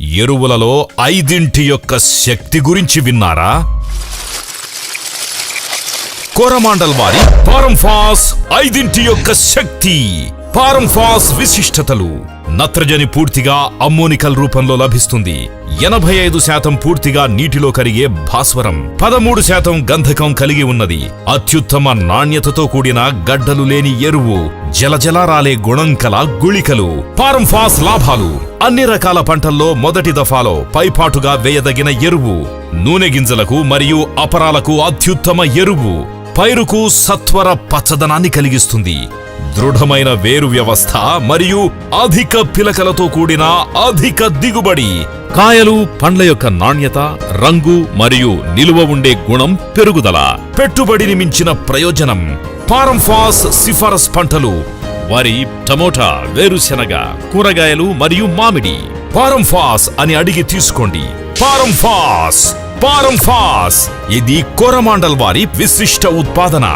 ఎరువులలో ఐదింటి యొక్క శక్తి గురించి విన్నారా? కోరమాండల్ వారి పారంఫాస్ ఐదింటి యొక్క శక్తి. పారంఫాస్ విశిష్టతలు. నత్రజని పూర్తిగా అమ్మోనికల్ రూపంలో లభిస్తుంది. ఎనభై ఐదు శాతం పూర్తిగా నీటిలో కరిగే భాస్వరం. పదమూడు శాతం గంధకం కలిగి ఉన్నది. అత్యుత్తమ నాణ్యతతో కూడిన గడ్డలు లేని ఎరువు జలజల రాలే గుణం కల గుళికలు పారంఫాస్ లాభాలు. అన్ని రకాల పంటల్లో మొదటి దఫాలో పైపాటుగా వేయదగిన ఎరువు. నూనె గింజలకు మరియు అపరాలకు అత్యుత్తమ ఎరువు. పైరుకు సత్వర పచ్చదనాన్ని కలిగిస్తుంది. దృఢమైన వేరు వ్యవస్థ మరియు అధిక పిలకలతో కూడిన అధిక దిగుబడి. కాయలు పండ్ల యొక్క నాణ్యత రంగు మరియు నిలువ ఉండే గుణం పెరుగుదల. పెట్టుబడిని మించిన ప్రయోజనం. పారంఫాస్ సిఫారస్ పంటలు. వరి టమోటా వేరుశెనగ కూరగాయలు మరియు మామిడి. పారంఫాస్ అని అడిగి తీసుకోండి. పారంఫాస్ పారంఫాస్ ఇది కోరమాండల్ వారి విశిష్ట ఉత్పాదన.